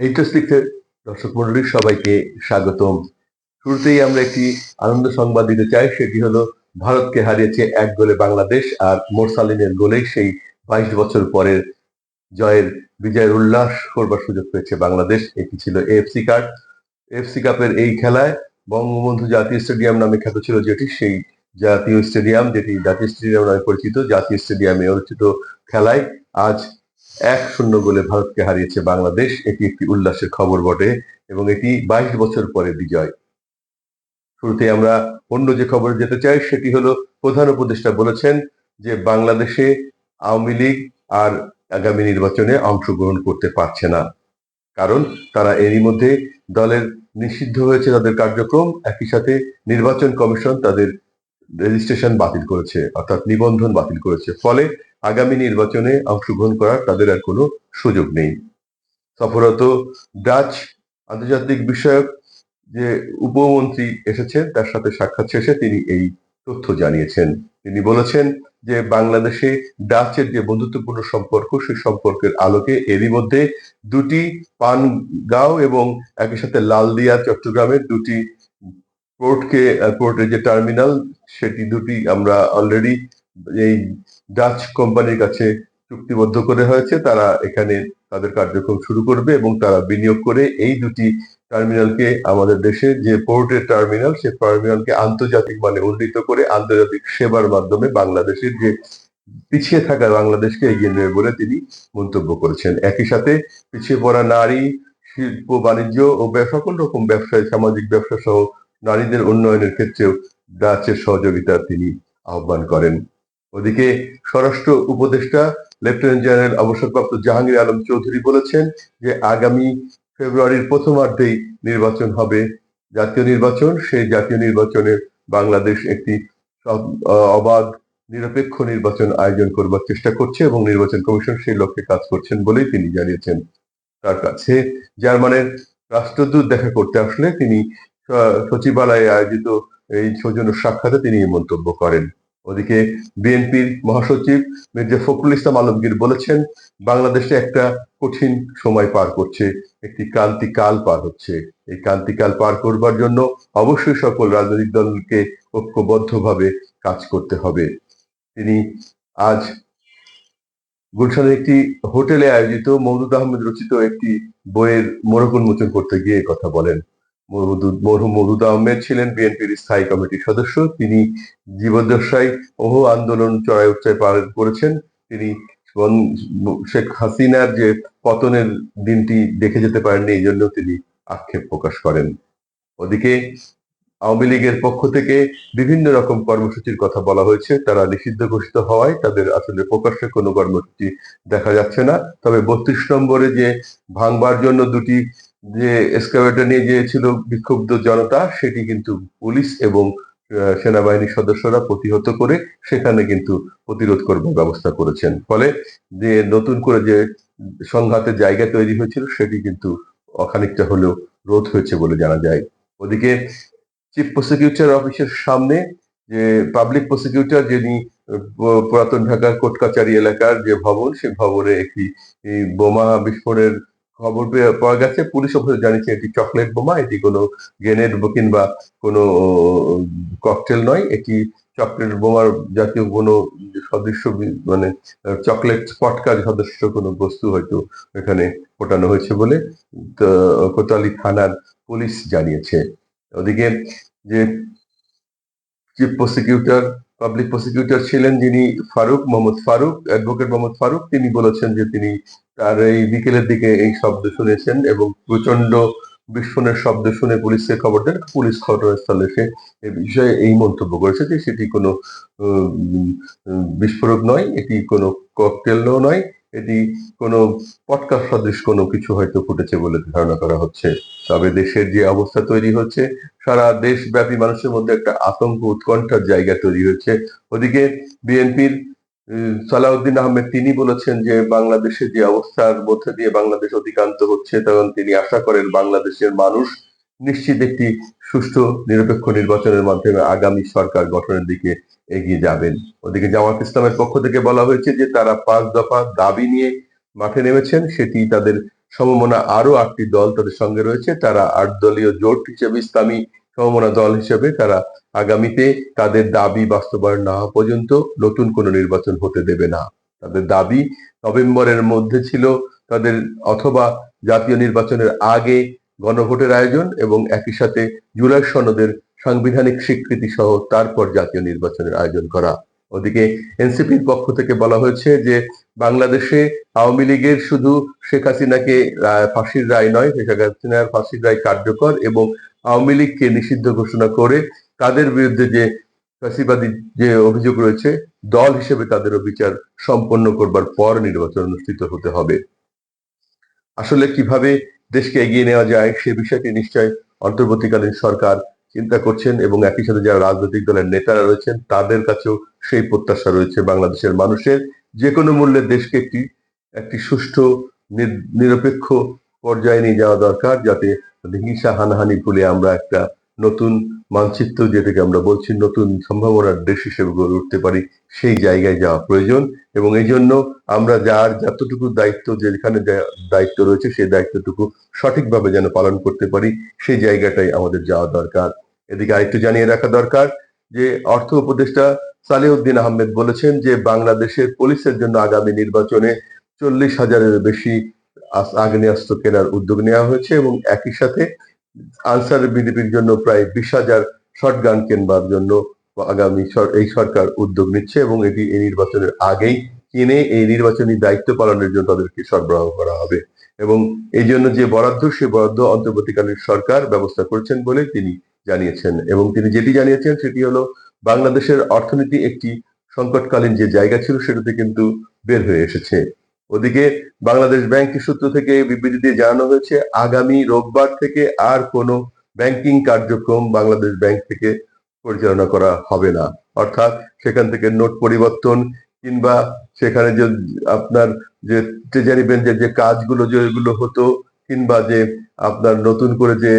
HS দর্শক মন্ডলীর সবাইকে স্বাগতম। শুরুতেই আমরা একটি আনন্দ সংবাদ দিতে চাই, সেটি হলো, ভারতকে হারিয়েছে এক গোলে বাংলাদেশ আর মোরসালিনের গোলেই সেই বাইশ বছর পরের জয়ের বিজয়ের উল্লাস করবার সুযোগ পেয়েছে বাংলাদেশ। এটি ছিল এএফসি কাপ। এফসি কাপের এই খেলায় বঙ্গবন্ধু জাতীয় স্টেডিয়াম নামে খ্যাত ছিল যেটি, সেই জাতীয় স্টেডিয়াম যেটি জাতীয় স্টেডিয়াম নামে পরিচিত। জাতীয় স্টেডিয়ামে অনুষ্ঠিত খেলায় আজ এক শূন্য গোলে ভারতকে হারিয়েছে বাংলাদেশ। এটি একটি উল্লাসের খবর বটে এবং এটি বাইশ বছর পরে বিজয়। শুরুতে আমরা অন্য যে খবরে যেতে চাই, সেটি হলো প্রধান উপদেষ্টা বলেছেন যে বাংলাদেশে আওয়ামী লীগ আর আগামী নির্বাচনে অংশগ্রহণ করতে পারছে না। কারণ তারা এরই মধ্যে দলের নিষিদ্ধ হয়েছে তাদের কার্যক্রম। একই সাথে নির্বাচন কমিশন তাদের রেজিস্ট্রেশন বাতিল করেছে, অর্থাৎ নিবন্ধন বাতিল করেছে। ফলে আগামী নির্বাচনে অংশগ্রহণ করার তাদের আর কোনো সুযোগ নেই। সফরত ডাচ আন্তর্জাতিক বিষয়ক যে উপমন্ত্রী এসেছেন তার সাথে সাক্ষাৎ শেষে তিনি এই তথ্য জানিয়েছেন। তিনি বলেছেন যে বাংলাদেশে ডাচের যে বন্ধুত্বপূর্ণ সম্পর্ক, সেই সম্পর্কের আলোকে এরই মধ্যে দুটি পানগাঁও এবং একই সাথে লালদিয়া চট্টগ্রামের দুটি পোর্টকে পোর্টের যে টার্মিনাল সেটি দুটি আমরা অলরেডি এই ডাচ কোম্পানির কাছে চুক্তিবদ্ধ করে হয়েছে। তারা এখানে তাদের কার্যক্রম শুরু করবে এবং তারা বিনিয়োগ করে এই দুটি টার্মিনালকে আমাদের দেশে যে পোর্টের টার্মিনাল সে টার্মিনালকে আন্তর্জাতিক মানে উন্নীত করে আন্তর্জাতিক সেবার মাধ্যমে বাংলাদেশের যে পিছিয়ে থাকা বাংলাদেশকে এগিয়ে নেবে বলে তিনি মন্তব্য করেছেন। একই সাথে পিছিয়ে পড়া নারী, শিল্প, বাণিজ্য ও সকল রকম ব্যবসায়, সামাজিক ব্যবসা সহ নারীদের উন্নয়নের ক্ষেত্রেও ডাচের সহযোগিতা তিনি আহ্বান করেন। ওদিকে স্বরাষ্ট্র উপদেষ্টা লেফটেন্যান্ট জেনারেল অবসরপ্রাপ্ত জাহাঙ্গীর আলম চৌধুরী বলেছেন যে আগামী ফেব্রুয়ারির প্রথমার্ধেই নির্বাচন হবে। জাতীয় নির্বাচন, সেই জাতীয় নির্বাচনে বাংলাদেশ একটি অবাধ, নিরপেক্ষ নির্বাচন আয়োজন করবার চেষ্টা করছে এবং নির্বাচন কমিশন সেই লক্ষ্যে কাজ করছেন বলেই তিনি জানিয়েছেন তার কাছে। জার্মানের রাষ্ট্রদূত দেখা করতে আসলে তিনি সচিবালয়ে আয়োজিত এই সৌজন্য সাক্ষাতে তিনি এই মন্তব্য করেন। ওদিকে বিএনপির মহাসচিব মির্জা ফখরুল ইসলাম আলমগীর বলেছেন, বাংলাদেশে একটা কঠিন সময় পার করছে, একটি ক্রান্তিকাল পার হচ্ছে। এই ক্রান্তিকাল পার করবার জন্য অবশ্যই সকল রাজনৈতিক দলকে ঐক্যবদ্ধভাবে কাজ করতে হবে। তিনি আজ গুলশানের একটি হোটেলে আয়োজিত মৌদুদ আহমেদ রচিত একটি বইয়ের মোড়ক উন্মোচন করতে গিয়ে কথা বলেন। মরহুম মৌদুদ আহমেদ ছিলেন বিএনপির স্থায়ী কমিটির সদস্য। তিনি জীবদ্দশায় বহু আন্দোলন চড়াই উচ্চায় পালন করেছেন। তিনি শেখ হাসিনার যে পতনের দিনটি দেখে যেতে পারেননি, এই জন্য তিনি আক্ষেপ প্রকাশ করেন। ওদিকে আওয়ামী লীগের পক্ষ থেকে বিভিন্ন রকম কর্মসূচির কথা বলা হয়েছে। তারা নিষিদ্ধ ঘোষিত হওয়ায় তাদের আসলে প্রকাশ্যে কোনো কর্মসূচি দেখা যাচ্ছে না। তবে বত্রিশ নম্বরে যে ভাঙবার জন্য দুটি যে এসকাভেটর নিয়ে গিয়েছিল বিক্ষুব্ধ জনতা, সেটি কিন্তু পুলিশ এবং সেনাবাহিনীর সদস্যরা প্রতিহত করে সেখানে কিন্তু প্রতিরোধ করবার ব্যবস্থা করেছেন। ফলে যে নতুন করে যে সংঘাতের জায়গা তৈরি হয়েছিল, সেটি কিন্তু অখানিকটা হলেও রোধ হয়েছে বলে জানা যায়। ওদিকে চিফ প্রসিকিউটর অফিসের সামনে যে পাবলিক প্রসিকিউটর, যিনি পুরাতন ঢাকার কোর্ট কাচারি এলাকার যে ভবন, সে ভবনে একটি বোমা বিস্ফোরণের খবর পাওয়া গেছে। পুলিশ অফিস জানিয়েছে, এটি চকলেট বোমা, এটি কোনো গ্রেনেড কিংবা কোনো ককটেল নয়। এটি চকলেট বোমার জাতীয় কোনো সদৃশ্য মানে চকলেট স্পটকার সদস্য কোনো বস্তু হয়তো এখানে ফোটানো হয়েছে বলে তো কোতোয়ালি থানার পুলিশ জানিয়েছে। ওদিকে যে চিফ প্রসিকিউটর পাবলিক প্রসিকিউটর ছিলেন যিনি ফারুক, মোহাম্মদ ফারুক অ্যাডভোকেট মোহাম্মদ ফারুক। তিনি বলেছেন যে তিনি তার এই বিকেলের দিকে এই শব্দ শুনেছেন এবং প্রচণ্ড বিস্ফোরণের শব্দ শুনে পুলিশকে খবর দেন। পুলিশ ঘটনাস্থলে এসে এ বিষয়ে এই মন্তব্য করেছে যে সেটি কোনো বিস্ফোরক নয়, এটি কোনো ককটেলও নয়। এটি কোনো পটকা সদৃশ কোনো কিছু হয়তো ফুটেছে বলে ধারণা করা হচ্ছে। তবে দেশের যে অবস্থা তৈরি হচ্ছে, সারা দেশব্যাপী মানুষের মধ্যে একটা আতঙ্ক, উৎকণ্ঠার জায়গা তৈরি হচ্ছে। ওদিকে বিএনপির সালাউদ্দিন আহমেদ তিনি বলেছেন যে, বাংলাদেশের যে অবস্থার মধ্যে দিয়ে বাংলাদেশ অতিক্রান্ত হচ্ছে, তখন তিনি আশা করেন বাংলাদেশের মানুষ নিশ্চিত একটি সুষ্ঠু, নিরপেক্ষ নির্বাচনের মাধ্যমে আগামী সরকার গঠনের দিকে এগিয়ে যাবেন। ওদিকে জামাত ইসলামের পক্ষ থেকে বলা হয়েছে যে, তারা পাঁচ দফা দাবি নিয়ে মাঠে নেমেছেন। সেটি তাদের সমমনা আরও আটটি দল তাদের সঙ্গে রয়েছে। তারা আট দলীয় জোট হিসেবে ইসলামী সমমনা দল হিসেবে তারা আগামীতে তাদের দাবি বাস্তবায়ন না হওয়া পর্যন্ত নতুন কোনো নির্বাচন হতে দেবে না। তাদের দাবি নভেম্বরের মধ্যে ছিল তাদের অথবা জাতীয় নির্বাচনের আগে গণভোটের আয়োজন এবং একই সাথে জুলাই সনদের সাংবিধানিক স্বীকৃতি সহ তারপর জাতীয় নির্বাচনের আয়োজন করা। ওদিকে এনসিপির পক্ষ থেকে বলা হয়েছে যে, বাংলাদেশে আওয়ামী লীগের শুধু শেখ হাসিনাকে ফাঁসির রায় নয়, শেখ হাসিনার ফাঁসির রায় কার্যকর এবং আওয়ামী লীগকে নিষিদ্ধ ঘোষণা করে তাদের বিরুদ্ধে যে ফ্যাসিবাদী যে অভিযোগ রয়েছে, দল হিসেবে তাদেরও বিচার সম্পন্ন করবার পর নির্বাচন অনুষ্ঠিত হতে হবে। আসলে কীভাবে দেশকে এগিয়ে নেওয়া যায়, সে বিষয়টি নিশ্চয় অন্তর্বর্তীকালীন সরকার চিন্তা করছেন এবং একই সাথে যারা রাজনৈতিক দলের নেতারা রয়েছেন, তাদের কাছেও সেই প্রত্যাশা রয়েছে বাংলাদেশের মানুষের। যে কোনো মূল্যে দেশকে একটি একটি সুষ্ঠু নিরপেক্ষ পর্যায়ে নিয়ে যাওয়া দরকার, যাতে হিংসা, হানাহানি ভুলে আমরা একটা নতুন মানচিত্র যেটাকে আমরা বলছি, নতুন সম্ভাবনার দেশ হিসেবে গড়ে উঠতে পারি, সেই জায়গায় যাওয়া প্রয়োজন। এবং এই জন্য আমরা যার যতটুকু দায়িত্ব যেখানে দায়িত্ব রয়েছে, সেই দায়িত্বটুকু সঠিকভাবে যেন পালন করতে পারি, সেই জায়গাটাই আমাদের যাওয়া দরকার। এদিকে আরেকটু জানিয়ে রাখা দরকার যে, অর্থ উপদেষ্টা সালেউদ্দিন আহমেদ বলেছেন যে, বাংলাদেশের পুলিশের জন্য আগামী নির্বাচনে চল্লিশ হাজারের বেশি আগ্নেয়াস্ত্র কেনার উদ্যোগ নেওয়া হয়েছে এবং একই সাথে আনসার বিজেপির জন্য প্রায় বিশ হাজার শটগান কেনবার জন্য আগামী এই সরকার উদ্যোগ নিচ্ছে এবং এটি এই নির্বাচনের আগেই কিনে এই নির্বাচনী দায়িত্ব পালনের জন্য তাদেরকে সরবরাহ করা হবে। এবং এই জন্য যে বরাদ্দ, সে বরাদ্দ অন্তর্বর্তীকালীন সরকার ব্যবস্থা করছেন বলে তিনি জানিয়েছেন। এবং তিনি যেটি জানিয়েছেন সেটি হলো, বাংলাদেশের অর্থনীতি একটি সংকটকালীন যে জায়গা ছিল সেটাতে কিন্তু বের হয়ে এসেছে। ওদিকে বাংলাদেশ ব্যাংক সূত্র থেকে বিবৃতি দিয়ে জানানো হয়েছে, আগামী রোববার থেকে আর কোনো ব্যাংকিং কার্যক্রম বাংলাদেশ ব্যাংক থেকে পরিচালনা করা হবে না। অর্থাৎ সেখান থেকে নোট পরিবর্তন কিংবা সেখানে যে আপনার যে ট্রেজারি বেঞ্চের যে কাজগুলো যেগুলো হতো, কিংবা যে আপনার নতুন করে যে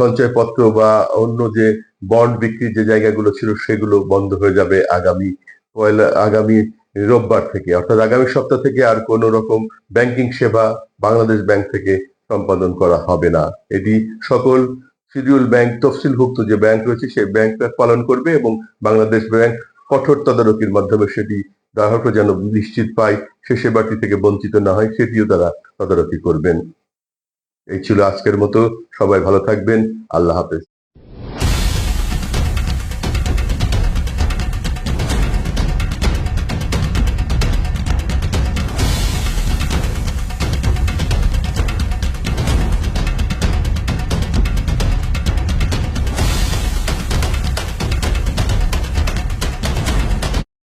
সঞ্চয়পত্র বা অন্য যে বন্ড বিক্রির যে জায়গাগুলো ছিল, সেগুলো বন্ধ হয়ে যাবে আগামী পয়লা, আগামী রোববার থেকে, অর্থাৎ আগামী সপ্তাহ থেকে আর কোনো রকম ব্যাংকিং সেবা বাংলাদেশ ব্যাংক থেকে সম্পাদন করা হবে না। এটি সকল শিডিউল ব্যাংক, তফসিলভুক্ত যে ব্যাংক রয়েছে, সেই ব্যাংক পালন করবে এবং বাংলাদেশ ব্যাংক কঠোর তদারকির মাধ্যমে সেটি গ্রাহক যেন নিশ্চিত পায়, সে সেবাটি থেকে বঞ্চিত না হয়, সেটিও তারা তদারকি করবেন। এই ছিল আজকের মতো। সবাই ভালো থাকবেন। আল্লাহ হাফেজ।